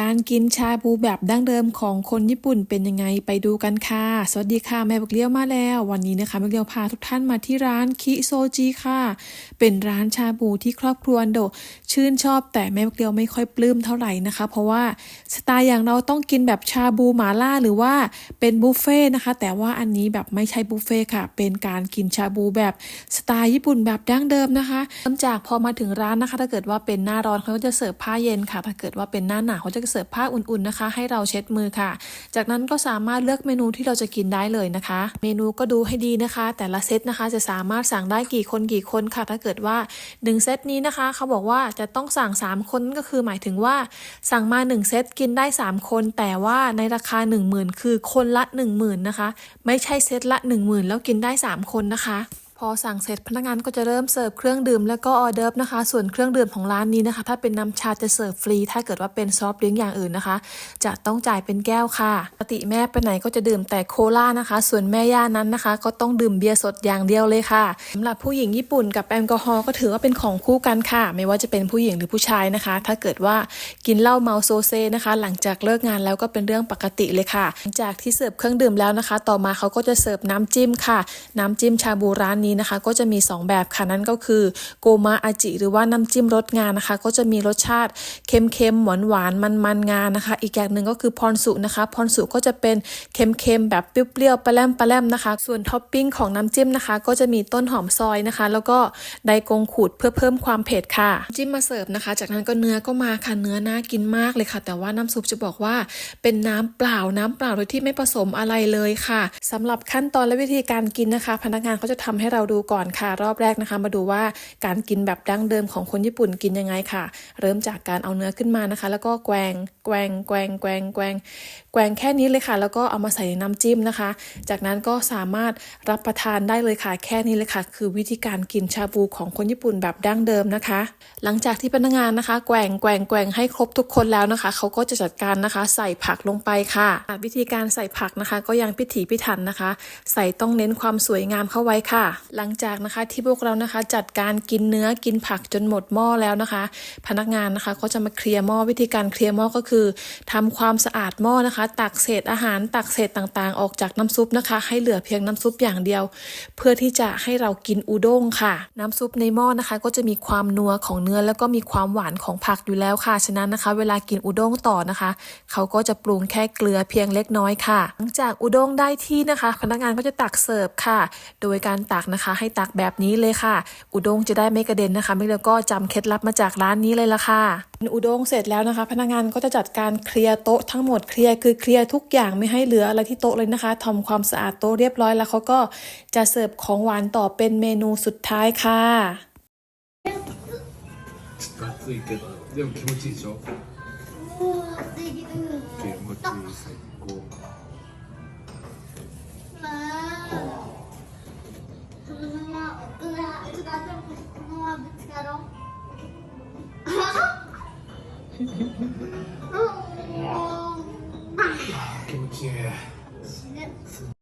การกินชาบูแบบดั้งเดิมของคนญี่ปุ่นเป็นยังไงไปดูกันค่ะ สวัสดีค่ะแม่บักเลี้ยวมาแล้ว วันนี้นะคะแม่บักเลี้ยวพาทุกท่านมาที่ร้านคิโซจิค่ะ เป็นร้านชาบูที่ครอบครัวอันโดชื่นชอบแต่แม่บักเลี้ยวไม่ค่อยปลื้มเท่าไหร่นะคะ เพราะว่าสไตล์อย่างเราต้องกินแบบชาบูหมาล่าหรือว่าเป็นบุฟเฟ่ต์นะคะ แต่ว่าอันนี้แบบไม่ใช่บุฟเฟ่ต์ค่ะ เป็นการกินชาบูแบบสไตล์ญี่ปุ่นแบบดั้งเดิมนะคะเริ่มจากพอมาถึงร้านนะคะ ถ้าเกิดว่าเป็นหน้าร้อนเขาจะเสิร์ฟผ้าเย็นค่ะ ถ้าเกิดว่าเป็นหน้าหนาวเขาจะเสิร์ฟผ้าอุ่นๆนะคะ ให้เราเช็ดมือค่ะ จากนั้นก็สามารถเลือกเมนูที่เราจะกินได้เลยนะคะ เมนูก็ดูให้ดีนะคะ แต่ละเซตนะคะจะสามารถสั่งได้กี่คนกี่คนค่ะ ถ้าเกิดว่า 1 เซตนี้นะคะ เขาบอกว่าจะต้องสั่ง 3 คนก็คือหมายถึงว่า สั่งมา 1 เซตกินได้ 3 คน แต่ว่าในราคา 10,000 คือคนละ 10,000นะคะ ไม่ใช่เซตละ 10,000 แล้วกินได้ 3 คนนะคะ พอสั่งเสร็จพนักงานก็จะเริ่มเสิร์ฟเครื่องดื่มแล้วก็ออเดิร์ฟนะคะ ส่วนเครื่องดื่มของร้านนี้นะคะ ถ้าเป็นน้ำชาจะเสิร์ฟฟรี ถ้าเกิดว่าเป็นซอฟต์ดริงอย่างอื่นนะคะ จะต้องจ่ายเป็นแก้วค่ะปกติแม่ไปไหนก็จะดื่มแต่โคลานะคะ ส่วนแม่ย่านั้นนะคะ ก็ต้องดื่มเบียร์สดอย่างเดียวเลยค่ะสำหรับผู้หญิงญี่ปุ่นกับแอลกอฮอล์ก็ถือว่าเป็นของคู่กันค่ะ ไม่ว่าจะเป็นผู้หญิงหรือผู้ชายนะคะ ถ้าเกิดว่ากินเหล้าเมาโซเซนะคะ หลังจากเลิกงานแล้วก็เป็นเรื่องปกติเลยค่ะหลังจากที่เสิร์ฟเครื่องดื่มแล้วนะคะ ต่อมาเขาก็จะเสิร์ฟน้ำจิ้มค่ะ น้ำจิ้มชาบูร้านนี้นะคะ ก็จะมี 2 แบบค่ะนั่นก็คือโกมาอาจิ หรือว่าน้ำจิ้มรสงานนะคะ ก็จะมีรสชาติเค็มๆหวานหวานมันมันๆงานนะคะ อีกอย่างหนึ่งก็คือพรสุนะคะ พรสุก็จะเป็นเค็มๆแบบเปรี้ยวๆปลาแรมปลาแรมนะคะ ส่วนท็อปปิ้งของน้ำจิ้มนะคะ ก็จะมีต้นหอมซอยนะคะ แล้วก็ไดกงขูดเพื่อเพิ่มความเผ็ดค่ะจิ้มมาเสิร์ฟนะคะ จากนั้นก็เนื้อก็มาค่ะเนื้อน่ากินมากเลยค่ะ แต่ว่าน้ำซุปจะบอกว่าเป็นน้ำเปล่าน้ำเปล่าโดยที่ไม่ผสมอะไรเลยค่ะสำหรับขั้นตอนและวิธีการกินนะคะ พนักงานเขาจะทำให้เราราดูก่อนค่ะ รอบแรกนะคะ มาดูว่าการกินแบบดั้งเดิมของคนญี่ปุ่นกินยังไงค่ะ เริ่มจากการเอาเนื้อขึ้นมานะคะ แล้วก็แกว่งแกว่งแกว่งแกว่งแกว่งแกว่งแค่นี้เลยค่ะ แล้วก็เอามาใส่ในน้ำจิ้มนะคะ จากนั้นก็สามารถรับประทานได้เลยค่ะ แค่นี้เลยค่ะ คือวิธีการกินชาบูของคนญี่ปุ่นแบบดั้งเดิมนะคะ หลังจากที่พนักงานนะคะ แกว่งแกว่งแกว่งให้ครบทุกคนแล้วนะคะ เขาก็จะจัดการนะคะ ใส่ผักลงไปค่ะ วิธีการใส่ผักนะคะ ก็ยังพิถีพิถันนะคะ ใส่ต้องเน้นความสวยงามเข้าไว้ค่ะหลังจากนะคะที่พวกเรานะคะจัดการกินเนื้อกินผักจนหมดหม้อแล้วนะคะ พนักงานนะคะก็จะมาเคลียร์หม้อวิธีการเคลียร์หม้อก็คือทำความสะอาดหม้อนะคะ ตักเศษอาหารตักเศษต่างๆ ออกจากน้ำซุปนะคะ ให้เหลือเพียงน้ำซุปอย่างเดียว เพื่อที่จะให้เรากินอุด้งค่ะ น้ำซุปในหม้อนะคะ ก็จะมีความนัวของเนื้อแล้วก็มีความหวานของผักอยู่แล้วค่ะฉะนั้นนะคะ เวลากินอุด้งต่อนะคะ เขาก็จะปรุงแค่เกลือเพียงเล็กน้อยค่ะหลัง จากอุด้งได้ที่นะคะ พนักงานก็จะตักเสิร์ฟค่ะ โดยการตักนะคะ ให้ตักแบบนี้เลยค่ะ อุด้งจะได้ไม่กระเด็นนะคะ ไม่แล้วก็จำเคล็ดลับมาจากร้านนี้เลยละค่ะอุด้งเสร็จแล้วนะคะ พนักงานก็จะจัดการเคลียร์โต๊ะทั้งหมดเคลียร์คือเคลียร์ทุกอย่างไม่ให้เหลืออะไรที่โต๊ะเลยนะคะทำความสะอาดโต๊ะเรียบร้อยแล้วเขาก็จะเสิร์ฟของหวานต่อเป็นเมนูสุดท้ายค่ะ 気持ちいい。